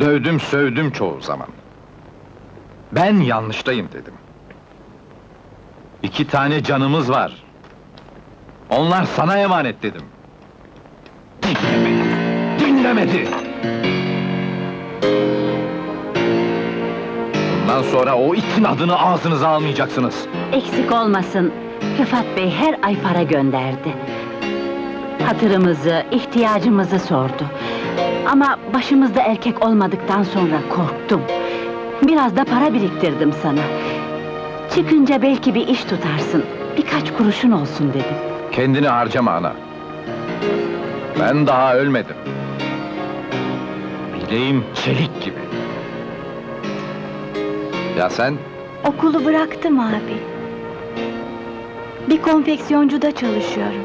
Dövdüm sövdüm çoğu zaman. Ben yanlıştayım dedim. İki tane canımız var. Onlar sana emanet dedim. Dinlemedi. Dinlemedi. Bundan sonra o itin adını ağzınıza almayacaksınız. Eksik olmasın. Rıfat Bey her ay para gönderdi. Hatırımızı, ihtiyacımızı sordu. Ama başımızda erkek olmadıktan sonra korktum. Biraz da para biriktirdim sana. Çıkınca belki bir iş tutarsın. Birkaç kuruşun olsun dedim. Kendini harcama ana. Ben daha ölmedim. Bileğim çelik gibi. Ya sen? Okulu bıraktım abi. Bir konfeksiyoncuda çalışıyorum.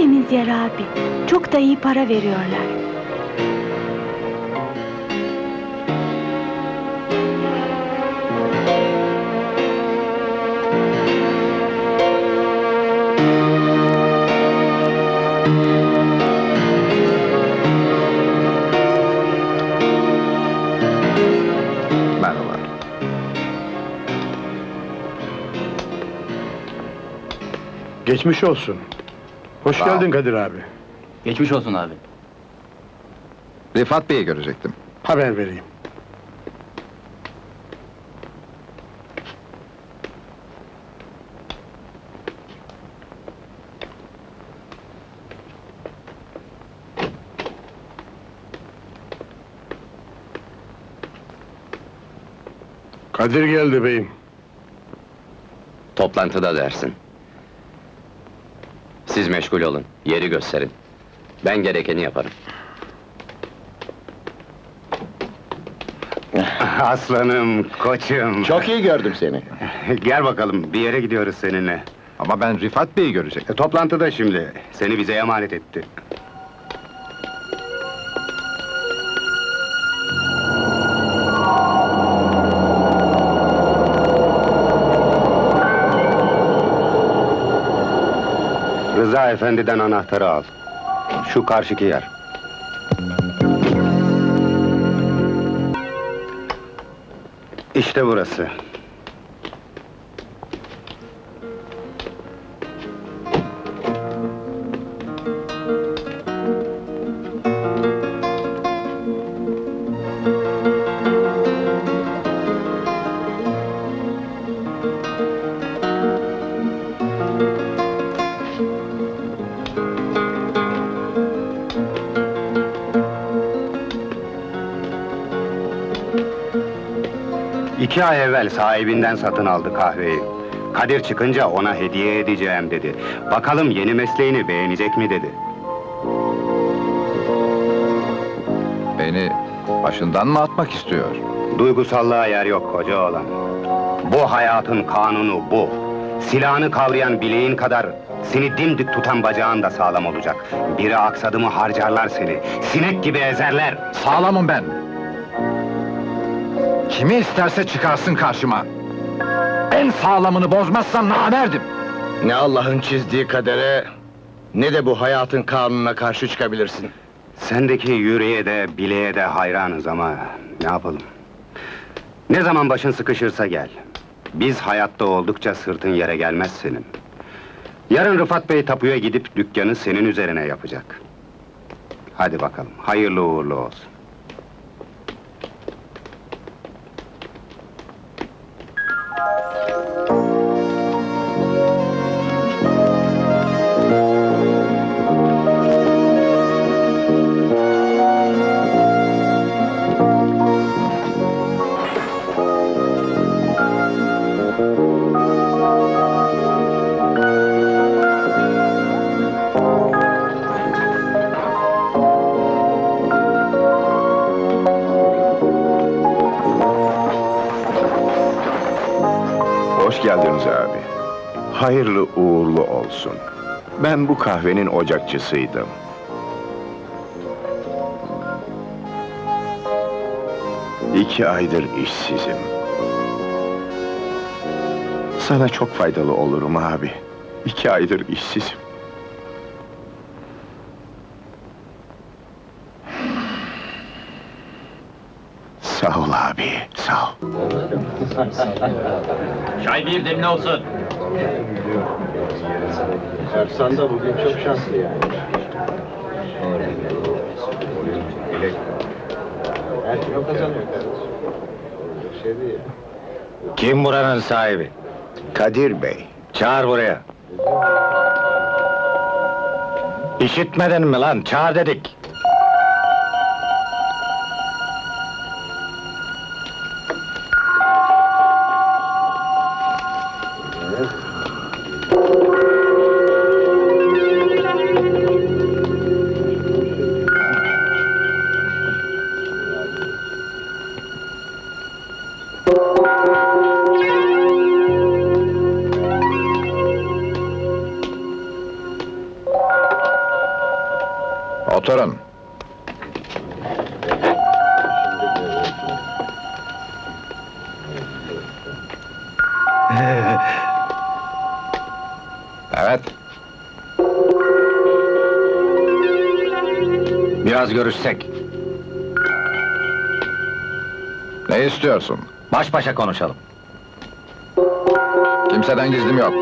Temiz yer abi. Çok da iyi para veriyorlar. Merhaba. Geçmiş olsun. Hoş Sağ ol. geldin Kadir abi. Geçmiş olsun abi. Rifat Bey'i görecektim. Haber vereyim. Kadir geldi beyim. Toplantıda dersin. Siz meşgul olun, yeri gösterin. Ben gerekeni yaparım. Aslanım, koçum. Çok iyi gördüm seni. Gel bakalım, bir yere gidiyoruz seninle. Ama ben Rifat Bey'i görecektim. E, toplantıda şimdi, seni bize emanet etti. Rıza Efendi'den anahtarı al. Şu karşıki yer. İşte burası. İki ay evvel sahibinden satın aldı kahveyi. Kadir çıkınca ona hediye edeceğim dedi. Bakalım yeni mesleğini beğenecek mi dedi. Beni başından mı atmak istiyor? Duygusallığa yer yok koca oğlan. Bu hayatın kanunu bu. Silahını kavrayan bileğin kadar seni dimdik tutan bacağın da sağlam olacak. Biri aksadı mı harcarlar seni. Sinek gibi ezerler. Sağlamım ben. Kimi isterse çıkarsın karşıma. En sağlamını bozmazsam namerdim. Ne Allah'ın çizdiği kadere, ne de bu hayatın kanununa karşı çıkabilirsin. Sendeki yüreğe de bileğe de hayranız ama ne yapalım? Ne zaman başın sıkışırsa gel. Biz hayatta oldukça sırtın yere gelmez senin. Yarın Rıfat Bey tapuya gidip dükkanı senin üzerine yapacak. Hadi bakalım, hayırlı uğurlu olsun. Yavuz abi. Hayırlı uğurlu olsun. Ben bu kahvenin ocakçısıydım. İki aydır işsizim. Sana çok faydalı olurum abi. İki aydır işsizim. Sağ ol abi, sağ ol. Çay bir demli olsun. Ersan da bugün çok şanslı yani. Her kilo kazanıyor kardeşim. Şey değil. Kim buranın sahibi? Kadir Bey, Çağır buraya. İşitmedin mi lan? Çağır dedik. Oturun. Evet, Biraz görüşsek. ne istiyorsun? Baş başa konuşalım. Kimseden gizlim yok.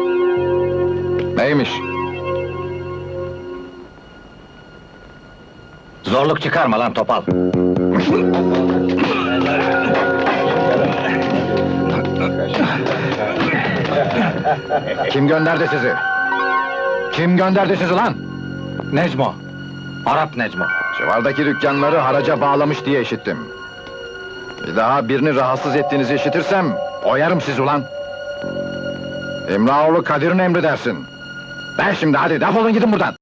Neymiş? Zorluk çıkarma lan topal. Kim gönderdi sizi? Kim gönderdi sizi lan? Necmo. Arap Necmo. Civardaki dükkanları haraca bağlamış diye işittim. Bir daha birini rahatsız ettiğinizi işitirsem, oyarım sizi ulan! İmraoğlu Kadir'in emri dersin. Ver şimdi hadi, defolun gidin buradan!